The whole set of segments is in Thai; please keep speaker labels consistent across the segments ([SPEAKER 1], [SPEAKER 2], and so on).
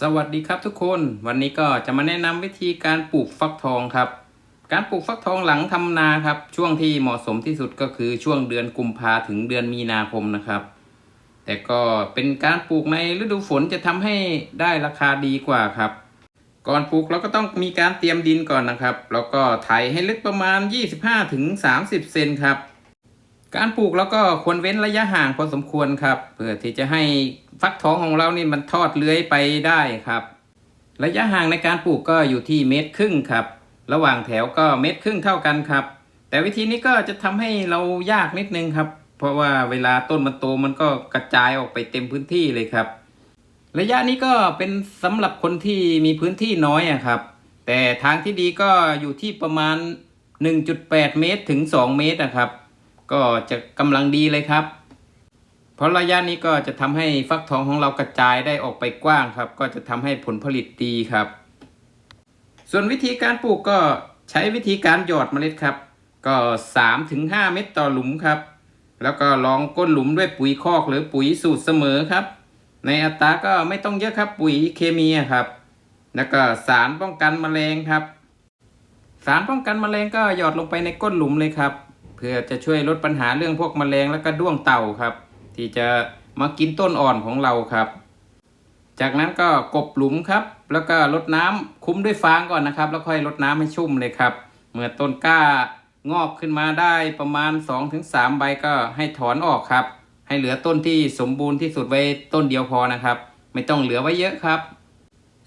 [SPEAKER 1] สวัสดีครับทุกคนวันนี้ก็จะมาแนะนำวิธีการปลูกฟักทองครับ การปลูกฟักทองหลังทำนาครับ ช่วงที่เหมาะสมที่สุดก็คือช่วงเดือนกุมภาถึงเดือนมีนาคมนะครับ แต่ก็เป็นการปลูกในฤดูฝนจะทำให้ได้ราคาดีกว่าครับ ก่อนปลูกเราก็ต้องมีการเตรียมดินก่อนนะครับ แล้วก็ไถให้ลึกประมาณ 25-30ถึง30เซนครับ การปลูกแล้วก็ควรเว้นระยะห่างพอสมควรครับ เพื่อที่จะให้ฟักทองของเรานี่มันทอดเลื้อยไปได้ครับ ระยะห่างในการปลูกก็อยู่ที่เมตรครึ่งครับ ระหว่างแถวก็เมตรครึ่งเท่ากันครับ แต่วิธีนี้ก็จะทำให้เรายากนิดนึงครับ เพราะว่าเวลาต้นมันโตมันก็กระจายออกไปเต็มพื้นที่เลยครับ ระยะนี้ก็เป็นสำหรับคนที่มีพื้นที่น้อยอะครับ แต่ทางที่ดีก็อยู่ที่ประมาณ 1.8 เมตรถึง 2 เมตรนะครับ ก็จะกำลังดีเลยครับ เพราะระยะนี้ก็จะทำให้ฟักทองของเรากระจายได้ออกไปกว้างครับ ก็จะทำให้ผลผลิตดีครับ ส่วนวิธีการปลูกก็ใช้วิธีการหยอดเมล็ดครับ ก็3ถึง5เม็ดต่อหลุมครับ แล้วก็รองก้นหลุมด้วยปุ๋ยคอกหรือปุ๋ยสูตรเสมอครับ ในอัตราก็ไม่ต้องเยอะครับปุ๋ยเคมีครับ แล้วก็สารป้องกันแมลงครับ สารป้องกันแมลงก็หยอดลงไปในก้นหลุมเลยครับ เพื่อจะช่วยลดปัญหาเรื่องพวกแมลงและก็ด้วงเต่าครับ ที่จะมากินต้นอ่อนของเราครับ จากนั้นก็กบหลุมครับ แล้วก็ลดน้ำคุ้มด้วยฟางก่อนนะครับ แล้วค่อยลดน้ำให้ชุ่มเลยครับ เมื่อต้นกล้างอกขึ้นมาได้ประมาณ 2-3 ใบก็ให้ถอนออกครับ ให้เหลือต้นที่สมบูรณ์ที่สุดไว้ต้นเดียวพอนะครับ ไม่ต้องเหลือไว้เยอะครับ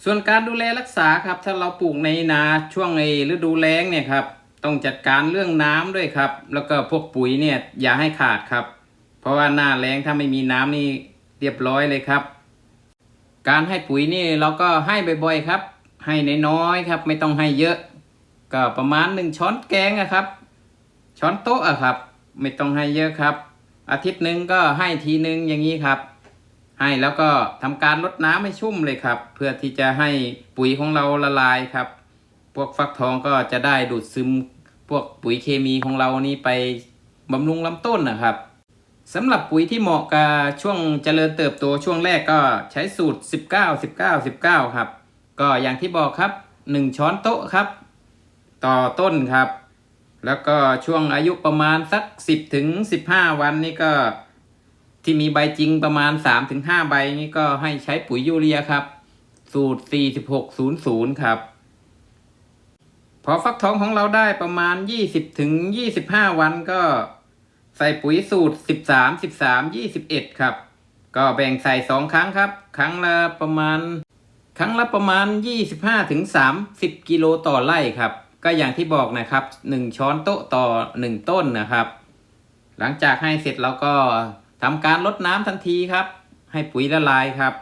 [SPEAKER 1] ส่วนการดูแลรักษาครับ ถ้าเราปลูกในนาช่วงไอ้ฤดูแล้งเนี่ยครับ ต้องจัดการเรื่องน้ำด้วยครับ แล้วก็พวกปุ๋ยเนี่ยอย่าให้ขาดครับ เพราะว่าหน้าแล้งถ้าไม่มีน้ำนี่เรียบร้อยเลยครับ การให้ปุ๋ยนี่เราก็ให้บ่อยๆครับ ให้น้อยๆครับ ไม่ต้องให้เยอะ ก็ประมาณหนึ่งช้อนแกงอะครับ ช้อนโต๊ะอะครับ ไม่ต้องให้เยอะครับ อาทิตย์หนึ่งก็ให้ทีหนึ่งอย่างนี้ครับ ให้แล้วก็ทำการลดน้ำให้ชุ่มเลยครับ เพื่อที่จะให้ปุ๋ยของเราละลายครับ วกฟักทองก็จะได้ดูดซึมพวกปุ๋ยเคมีของเรานี่ไปบำรุงลำต้นนะครับสำหรับปุ๋ยที่เหมาะกับช่วงเจริญเติบโตช่วงแรกก็ใช้สูตร 19 19 19 ครับ ก็อย่างที่บอกครับ 1 ช้อนโต๊ะครับ ต่อต้นครับ แล้วก็ช่วงอายุประมาณสัก 10ถึง15 วันนี่ก็ที่มีใบจริงประมาณ 3-5 ใบนี่ก็ให้ใช้ปุ๋ยยูเรียครับ สูตร 4600 ครับ พอฟักทองของเราได้ประมาณ20ถึง25วันก็ใส่ปุ๋ยสูตร13 13 21ครับ ก็แบ่งใส่2ครั้งครับ ครั้งละประมาณ ครั้งละประมาณ25ถึง30กิโลต่อไร่ครับ ก็อย่างที่บอกนะครับ1ช้อนโต๊ะต่อ1ต้นนะครับ หลังจากให้เสร็จเราก็ทำการลดน้ำทันทีครับ ให้ปุ๋ยละลายครับ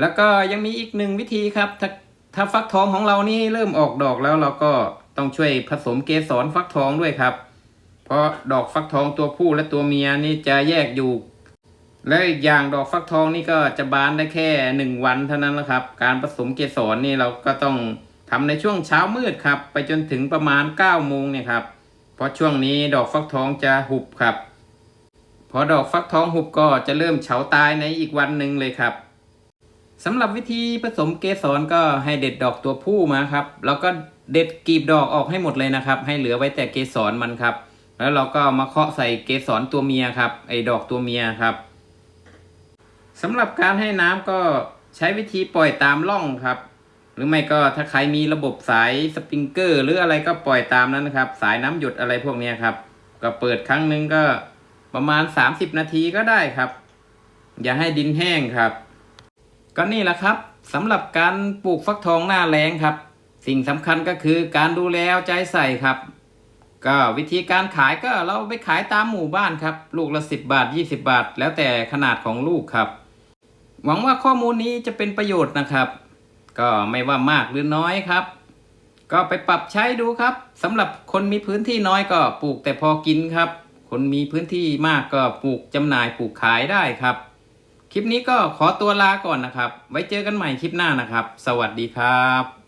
[SPEAKER 1] แล้วก็ยังมีอีกหนึ่งวิธีครับถ้า ถ้าฟักทองของเรานี่เริ่มออกดอกแล้วเราก็ต้องช่วยผสมเกสรฟักทองด้วยครับ เพราะดอกฟักทองตัวผู้และตัวเมียนี่จะแยกอยู่ และอีกอย่างดอกฟักทองนี่ก็จะบานได้แค่หนึ่งวันเท่านั้นแหละครับ การผสมเกสรนี่เราก็ต้องทำในช่วงเช้ามืดครับ ไปจนถึงประมาณ9ก้าโมงเนี่ยครับ เพราะช่วงนี้ดอกฟักทองจะหุบครับ พอดอกฟักทองหุบก็จะเริ่มเฉาตายในอีกวันหนึ่งเลยครับ สำหรับวิธีผสมเกสรก็ให้เด็ดดอกตัวผู้มาครับ แล้วก็เด็ดกลีบดอกออกให้หมดเลยนะครับ ให้เหลือไว้แต่เกสรมันครับ แล้วเราก็มาเคาะใส่เกสรตัวเมียครับ ไอ้ดอกตัวเมียครับสำหรับการให้น้ำก็ใช้วิธีปล่อยตามร่องครับ หรือไม่ก็ถ้าใครมีระบบสายสปริงเกอร์ หรืออะไรก็ปล่อยตามนั้นนะครับ สายน้ำหยดอะไรพวกนี้ครับ ก็เปิดครั้งหนึ่งก็ประมาณ 30 นาทีก็ได้ครับ อย่าให้ดินแห้งครับ ก็นี่แหละครับสำหรับการปลูกฟักทองหน้าแล้งครับ สิ่งสำคัญก็คือการดูแลใจใส่ครับ ก็วิธีการขายก็เราไปขายตามหมู่บ้านครับ ลูกละ 10 บาท 20 บาท แล้วแต่ขนาดของลูกครับ หวังว่าข้อมูลนี้จะเป็นประโยชน์นะครับ ก็ไม่ว่ามากหรือน้อยครับ ก็ไปปรับใช้ดูครับสำหรับคนมีพื้นที่น้อยก็ปลูกแต่พอกินครับ คนมีพื้นที่มากก็ปลูกจำหน่ายปลูกขายได้ครับ คลิปนี้ก็ขอตัวลาก่อนนะครับ ไว้เจอกันใหม่คลิปหน้านะครับ สวัสดีครับ